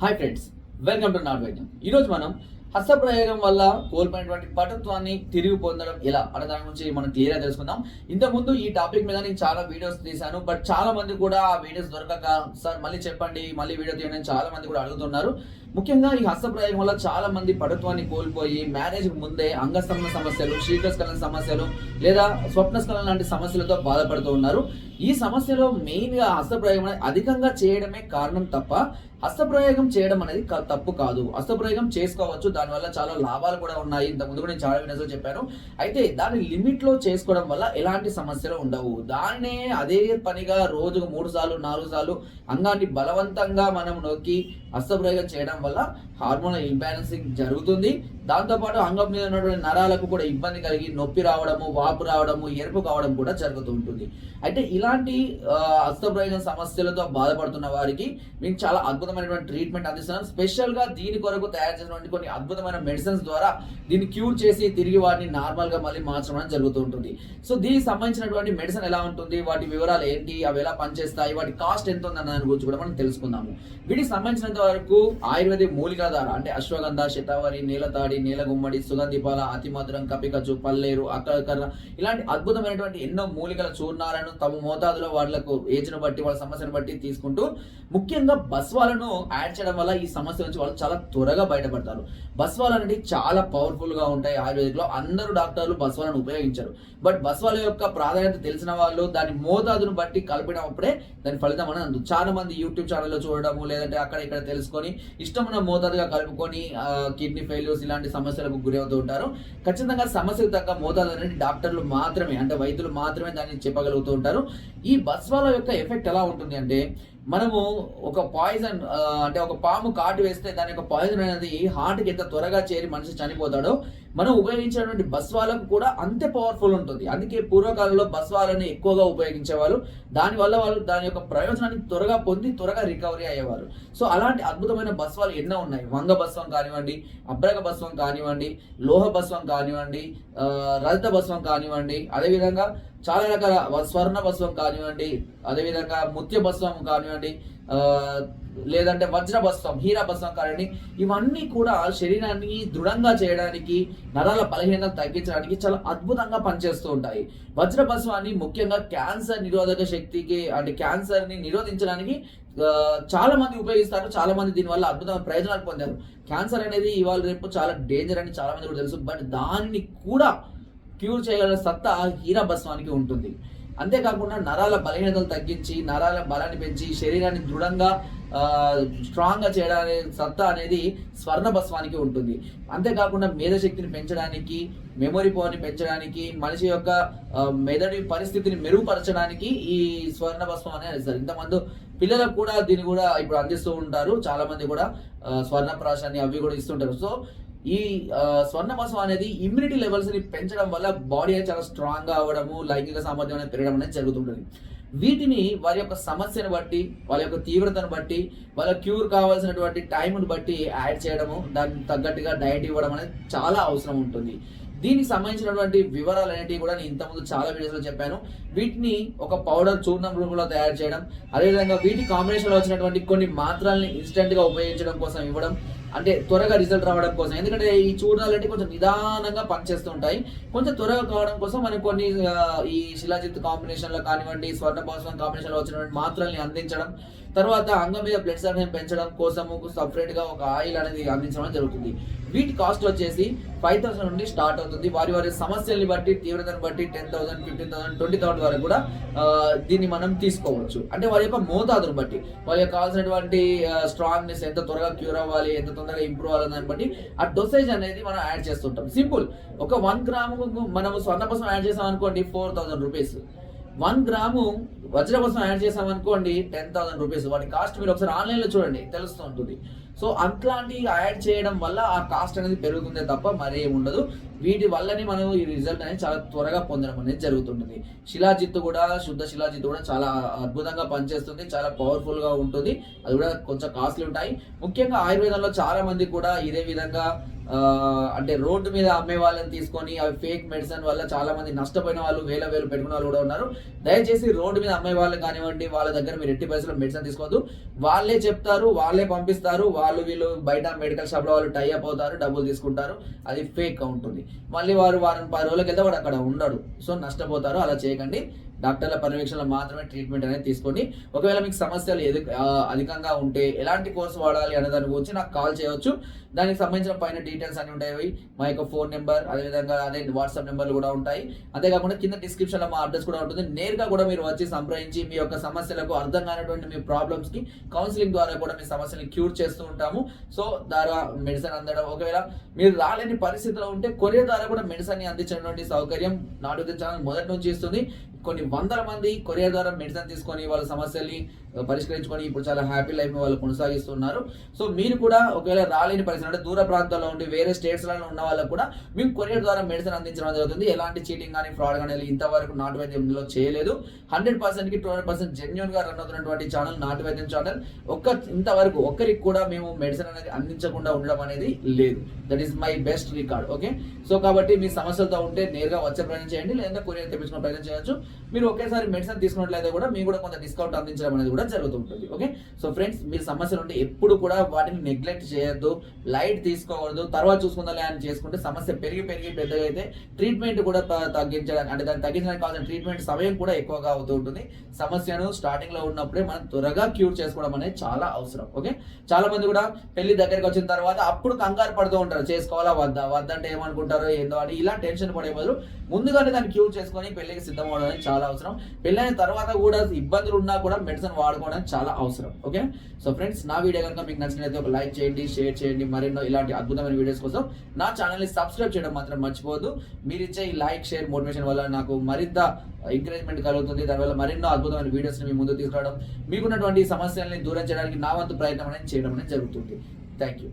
Hi friends welcome to Natu Vaidyam ఈరోజు మనం హస్త ప్రయోగం వల్ల కోల్పోయినటువంటి పటుత్వాన్ని తిరిగి పొందడం ఎలా అనే దాని గురించి మనం క్లియర్గా తెలుసుకుందాం. ఇంతకుముందు ఈ టాపిక్ మీద నేను చాలా వీడియోస్ తీశాను బట్ చాలా మంది కూడా ఆ వీడియోస్ దొరకక సార్ మళ్ళీ చెప్పండి మళ్ళీ వీడియో తీయండి చాలా మంది కూడా అడుగుతున్నారు. ముఖ్యంగా ఈ హస్తప్రయోగం వల్ల చాలా మంది పటుత్వాన్ని కోల్పోయి మ్యారేజ్ ముందే అంగస్తంభన సమస్యలు శీఘ్రస్ఖలన సమస్యలు లేదా స్వప్నస్కలం లాంటి సమస్యలతో బాధపడుతూ ఉన్నారు. ఈ సమస్యలో మెయిన్గా హస్తప్రయోగం అనేది అధికంగా చేయడమే కారణం తప్ప హస్తప్రయోగం చేయడం అనేది తప్పు కాదు. హస్తప్రయోగం చేసుకోవచ్చు దానివల్ల చాలా లాభాలు కూడా ఉన్నాయి. ఇంత ముందు కూడా నేను చాలా వీడియోస్ చెప్పాను. అయితే దాని లిమిట్లో చేసుకోవడం వల్ల ఎలాంటి సమస్యలు ఉండవు. దాన్నే అదే పనిగా రోజుకు మూడు సార్లు నాలుగు సార్లు అంగాన్ని బలవంతంగా మనం నొక్కి హస్తప్రయోగం చేయడం వల్ల హార్మోనల్ ఇంబ్యాలెన్సింగ్ జరుగుతుంది. దాంతోపాటు అంగం మీద ఉన్నటువంటి నరాలకు కూడా ఇబ్బంది కలిగి నొప్పి రావడము వాపు రావడము ఎరుపు కావడం కూడా జరుగుతూ ఉంటుంది. అయితే ఇలాంటి అస్తప్రయోగం హస్తప్రయోగం సమస్యలతో బాధపడుతున్న వారికి మీకు చాలా అద్భుతమైనటువంటి ట్రీట్మెంట్ అందిస్తున్నాను స్పెషల్గా దీని కొరకు తయారు చేసినటువంటి కొన్ని అద్భుతమైన మెడిసిన్స్ ద్వారా దీన్ని క్యూర్ చేసి తిరిగి వాటిని నార్మల్గా మళ్ళీ మార్చడం జరుగుతూ ఉంటుంది. సో దీనికి సంబంధించినటువంటి మెడిసిన్ ఎలా ఉంటుంది? వాటి వివరాలు ఏంటి? అవి ఎలా పనిచేస్తాయి? వాటి కాస్ట్ ఎంత ఉందన్న దాని గురించి కూడా మనం తెలుసుకుందాము. వీటికి సంబంధించినంత వరకు ఆయుర్వేదిక్ మూలికాధార అంటే అశ్వగంధ శతావరి నీలతాడి నీలగుమ్మడి సుగంధిపాల అతిమధురం కపికచు పల్లేరు అక్కకర్ర ఇలాంటి అద్భుతమైనటువంటి ఎన్నో మూలికల చూర్ణాలను తమ మోతాదులో వాళ్ళకు ఏజ్ను బట్టి వాళ్ళ సమస్యను బట్టి తీసుకుంటూ ముఖ్యంగా బస్వాలను యాడ్ చేయడం వల్ల ఈ సమస్య నుంచి వాళ్ళు చాలా త్వరగా బయటపడతారు. బస్వాలు అనేవి చాలా పవర్ఫుల్గా ఉంటాయి ఆయుర్వేదిక్లో. అందరూ డాక్టర్లు బస్వాలను ఉపయోగించరు. బట్ బస్వాల యొక్క ప్రాధాన్యత తెలిసిన వాళ్ళు దాని మోతాదును బట్టి కలిపినప్పుడే దాని ఫలితం అనేది చాలా మంది యూట్యూబ్ ఛానల్లో చూడడము లేదంటే అక్కడ ఇక్కడ తెలుసుకొని ఇష్టమైన మోతాదుగా కలుపుకొని కిడ్నీ ఫెయిల్యూర్స్ ఇలాంటి సమస్యలకు గురి అవుతూ ఉంటారు. ఖచ్చితంగా సమస్యకు తగ్గ మోతాదు అనేది డాక్టర్లు మాత్రమే అంటే వైద్యులు మాత్రమే దాన్ని చెప్పగలుగుతూ ఉంటారు. ఈ బస్వాల యొక్క ఎఫెక్ట్ ఎలా ఉంటుంది అంటే మనము ఒక పాయిజన్ అంటే ఒక పాము కాటు వేస్తే దాని యొక్క పాయిజన్ అనేది హార్ట్కి ఎంత త్వరగా చేరి మనిషి చనిపోతాడో మనం ఉపయోగించేటువంటి బస్వాలకు కూడా అంతే పవర్ఫుల్ ఉంటుంది. అందుకే పూర్వకాలంలో బస్వాలని ఎక్కువగా ఉపయోగించేవారు దానివల్ల వాళ్ళు దాని యొక్క ప్రయోజనాన్ని త్వరగా పొంది త్వరగా రికవరీ అయ్యేవారు. సో అలాంటి అద్భుతమైన బస్వాలు ఎన్నో ఉన్నాయి. వంగ బస్వం కానివ్వండి అబ్రగ బస్వం కానివ్వండి లోహ బస్వం కానివ్వండి రజత బస్వం కానివ్వండి అదేవిధంగా చాలా రకాల స్వర్ణ భస్వం కానివ్వండి అదేవిధంగా ముత్య భస్వం కానివ్వండి లేదంటే వజ్ర భస్వం హీరా భస్వం కానివ్వండి ఇవన్నీ కూడా శరీరాన్ని దృఢంగా చేయడానికి నరాల బలహీనత తగ్గించడానికి చాలా అద్భుతంగా పనిచేస్తూ ఉంటాయి. వజ్ర భస్వాన్ని ముఖ్యంగా క్యాన్సర్ నిరోధక శక్తికి అంటే క్యాన్సర్ని నిరోధించడానికి చాలా మంది ఉపయోగిస్తారు చాలా మంది దీనివల్ల అద్భుతమైన ప్రయోజనాలు పొందారు. క్యాన్సర్ అనేది ఇవాళ రేపు చాలా డేంజర్ అని చాలా మంది కూడా తెలుసు బట్ దాన్ని కూడా క్యూర్ చేయగల సత్తా హీరాభస్వానికి ఉంటుంది. అంతేకాకుండా నరాల బలహీనతలు తగ్గించి నరాల బలాన్ని పెంచి శరీరాన్ని దృఢంగా స్ట్రాంగ్గా చేయడానికి సత్తా అనేది స్వర్ణ భస్వానికి ఉంటుంది. అంతేకాకుండా మేధశక్తిని పెంచడానికి మెమొరీ పవర్ని పెంచడానికి మనిషి యొక్క మెదడు పరిస్థితిని మెరుగుపరచడానికి ఈ స్వర్ణభస్వం అనేది సార్. ఇంతమంది పిల్లలకు కూడా దీన్ని కూడా ఇప్పుడు అందిస్తూ ఉంటారు. చాలా మంది కూడా స్వర్ణప్రాశాన్ని స్వర్ణ అవి కూడా ఇస్తుంటారు. సో ఈ స్వర్ణమాసం స్వర్ణ అనేది ఇమ్యూనిటీ లెవెల్స్ని పెంచడం వల్ల బాడీ అనేది చాలా స్ట్రాంగ్గా అవ్వడము లైంగిక సామర్థ్యం అనేది పెరగడం అనేది జరుగుతుంటుంది. వీటిని వారి యొక్క సమస్యను బట్టి వాళ్ళ యొక్క తీవ్రతను బట్టి వాళ్ళ క్యూర్ కావాల్సినటువంటి టైంను బట్టి యాడ్ చేయడము దానికి తగ్గట్టుగా డైట్ ఇవ్వడం అనేది చాలా అవసరం ఉంటుంది. దీనికి సంబంధించినటువంటి వివరాలు అనేటివి కూడా నేను ఇంతకుముందు చాలా వీడియోస్లో చెప్పాను. వీటిని ఒక పౌడర్ చూర్ణం రూపంలో తయారు చేయడం అదేవిధంగా వీటి కాంబినేషన్లో వచ్చినటువంటి కొన్ని మాత్రల్ని ఇన్స్టెంట్గా ఉపయోగించడం కోసం ఇవ్వడం అంటే త్వరగా రిజల్ట్ రావడం కోసం. ఎందుకంటే ఈ చూర్ణాలు అంటే కొంచెం నిదానంగా పనిచేస్తూ ఉంటాయి. కొంచెం త్వరగా కావడం కోసం మనం కొన్ని ఈ శిలాజిత్ కాంబినేషన్లో కానివ్వండి స్వర్ణ భాస్వం కాంబినేషన్లో వచ్చినటువంటి మాత్రల్ని అందించడం తర్వాత అంగం మీద బ్లడ్ సర్క్యులేషన్ పెంచడం కోసము సపరేట్గా ఒక ఆయిల్ అనేది అందించడం జరుగుతుంది. వీటి కాస్ట్ వచ్చేసి ఫైవ్ థౌసండ్ నుండి స్టార్ట్ అవుతుంది. వారి వారి సమస్యల్ని బట్టి తీవ్రతను బట్టి ten thousand fifteen thousand twenty thousand వరకు కూడా దీన్ని మనం తీసుకోవచ్చు. అంటే వారి యొక్క మోతాదును బట్టి వారి యొక్క కావాల్సినటువంటి స్ట్రాంగ్నెస్ ఎంత త్వరగా క్యూర్ అవ్వాలి ఎంత తొందరగా ఇంప్రూవ్ అవ్వాలి దాన్ని బట్టి ఆ డోసేజ్ అనేది మనం యాడ్ చేస్తుంటాం. సింపుల్ ఒక వన్ గ్రాము మనం స్వర్ణ కోసం యాడ్ చేసాం అనుకోండి four thousand rupees one gram వజ్ర కోసం యాడ్ చేసాం అనుకోండి టెన్ థౌసండ్ రూపీస్ వాటి కాస్ట్ మీరు ఒకసారి ఆన్లైన్లో చూడండి తెలుస్తూ ఉంటుంది. సో అట్లాంటి యాడ్ చేయడం వల్ల ఆ కాస్ట్ అనేది పెరుగుతుందే తప్ప మరే ఉండదు. వీటి వల్లనే మనం ఈ రిజల్ట్ అనేది చాలా త్వరగా పొందడం అనేది జరుగుతుంటుంది. శిలాజిత్తు కూడా శుద్ధ శిలాజిత్తు కూడా చాలా అద్భుతంగా పనిచేస్తుంది చాలా పవర్ఫుల్గా ఉంటుంది. అది కూడా కొంచెం కాస్ట్లీ ఉంటాయి. ముఖ్యంగా ఆయుర్వేదంలో చాలా మంది కూడా ఇదే విధంగా అంటే రోడ్డు మీద అమ్మే వాళ్ళని తీసుకొని అవి ఫేక్ మెడిసిన్ వల్ల చాలా మంది నష్టపోయిన వాళ్ళు వేల వేలు పెట్టుకున్న వాళ్ళు కూడా ఉన్నారు. దయచేసి రోడ్డు మీద అమ్మే వాళ్ళు కానివ్వండి వాళ్ళ దగ్గర మీరు ఎట్టి పైసలు మెడిసిన్ తీసుకోవద్దు. వాళ్ళే చెప్తారు వాళ్ళే పంపిస్తారు వాళ్ళు వీళ్ళు బయట మెడికల్ షాప్లో వాళ్ళు టైఅప్ అవుతారు డబ్బులు తీసుకుంటారు. అది ఫేక్ ఉంటుంది. మళ్ళీ వారు వారం పది రోజులకి వెళ్తే వాడు అక్కడ ఉండడు. సో నష్టపోతారు అలా చేయకండి. డాక్టర్ల పర్యవేక్షణలో మాత్రమే ట్రీట్మెంట్ అనేది తీసుకోండి ఒకవేళ మీకు సమస్యలు ఎదు అధికంగా ఉంటే ఎలాంటి కోర్సు వాడాలి అనే దాని గురించి నాకు కాల్ చేయవచ్చు దానికి సంబంధించిన పైన డీటెయిల్స్ అన్ని ఉంటాయి. మా యొక్క ఫోన్ నెంబర్ అదేవిధంగా అదే వాట్సాప్ నెంబర్లు కూడా ఉంటాయి. అంతేకాకుండా కింద డిస్క్రిప్షన్లో మా అడ్రస్ కూడా ఉంటుంది. నేరుగా కూడా మీరు వచ్చి సంప్రదించి మీ యొక్క సమస్యలకు అర్థం కానటువంటి మీ ప్రాబ్లమ్స్కి కౌన్సిలింగ్ ద్వారా కూడా మీ సమస్యని క్యూర్ చేస్తూ ఉంటాము. సో ద్వారా మెడిసిన్ అందడం ఒకవేళ మీరు రాలేని పరిస్థితిలో ఉంటే కొరియర్ ద్వారా కూడా మెడిసిన్ అందించినటువంటి సౌకర్యం నాటు ఛానల్ మొదటి నుంచి ఇస్తుంది. కొన్ని వందల మంది కొరియర్ ద్వారా మెడిసిన్ తీసుకొని వాళ్ళ సమస్యల్ని పరిష్కరించుకొని ఇప్పుడు చాలా హ్యాపీ లైఫ్ వాళ్ళు కొనసాగిస్తున్నారు. సో మీరు కూడా ఒకవేళ రాలేని పరిస్థితి అంటే దూర ప్రాంతాల్లో ఉండి వేరే స్టేట్స్లలో ఉన్న వాళ్ళకు కూడా మేము కొరియర్ ద్వారా మెడిసిన్ అందించడం జరుగుతుంది. ఎలాంటి చీటింగ్ కానీ ఫ్రాడ్ కానీ ఇంతవరకు నాటు వైద్యంలో చేయలేదు. హండ్రెడ్ పర్సెంట్కి టూ హండ్రెడ్ పర్సెంట్ జెన్యున్గా రన్ అవుతున్నటువంటి ఛానల్ నాటు వైద్యం ఛానల్. ఒక్క ఇంతవరకు ఒక్కరికి కూడా మేము మెడిసిన్ అనేది అందించకుండా ఉండడం అనేది లేదు. That is my best record okay so కాబట్టి మీ సమస్యలతో ఉంటే నేరుగా వచ్చే ప్రయత్నం చేయండి లేదా కొరియర్ తెప్పించుకునే ప్రయత్నం చేయొచ్చు. మీరు ఒకేసారి మెడిసిన్ తీసుకున్నట్లయితే కూడా మీకు కూడా కొంత డిస్కౌంట్ అందించడం అనేది కూడా జరుగుతూ ఉంటుంది. ఓకే సో ఫ్రెండ్స్ మీరు సమస్యలు ఉంటే ఎప్పుడు కూడా వాటిని నెగ్లెక్ట్ చేయొద్దు లైట్ తీసుకోకూడదు. తర్వాత చూసుకుందాలే అని చేసుకుంటే సమస్య పెరిగి పెరిగి పెద్దగా అయితే ట్రీట్మెంట్ కూడా తగ్గించడానికి అంటే దాన్ని తగ్గించడానికి కావాల్సిన ట్రీట్మెంట్ సమయం కూడా ఎక్కువగా అవుతూ ఉంటుంది. సమస్యను స్టార్టింగ్లో ఉన్నప్పుడే మనం త్వరగా క్యూర్ చేసుకోవడం అనేది చాలా అవసరం. ఓకే చాలా మంది కూడా పెళ్ళి దగ్గరికి వచ్చిన తర్వాత అప్పుడు కంగారు పడుతూ ఉంటారు. చేసుకోవాలా వద్దా? వద్దంటే ఏమనుకుంటారో ఏందో అని ఇలా టెన్షన్ పడే బదులు ముందుగానే దాన్ని క్యూర్ చేసుకొని పెళ్ళికి సిద్ధం అవ్వడం చాలా అవసరం. పెళ్ళైన తర్వాత కూడా ఇబ్బందులు ఉన్నా కూడా మెడిసిన్ వాడుకోవడం చాలా అవసరం. ఓకే? సో ఫ్రెండ్స్ నా వీడియో కనుక మీకు నచ్చినట్లయితే ఒక లైక్ చేయండి షేర్ చేయండి మరెన్నో ఇలాంటి అద్భుతమైన వీడియోస్ కోసం నా ఛానల్ని సబ్స్క్రైబ్ చేయడం మాత్రం మర్చిపోవద్దు. మీరు ఇచ్చే ఈ లైక్ షేర్ మోటివేషన్ వల్ల నాకు మరింత ఎంకరేజ్మెంట్ కలుగుతుంది. దానివల్ల మరెన్నో అద్భుతమైన వీడియోస్ని మీ ముందు తీసుకురావడం. మీకున్నటువంటి సమస్యల్ని దూరం చేయడానికి నా వంతు ప్రయత్నం అనేది చేయడం అనేది జరుగుతుంది. Thank you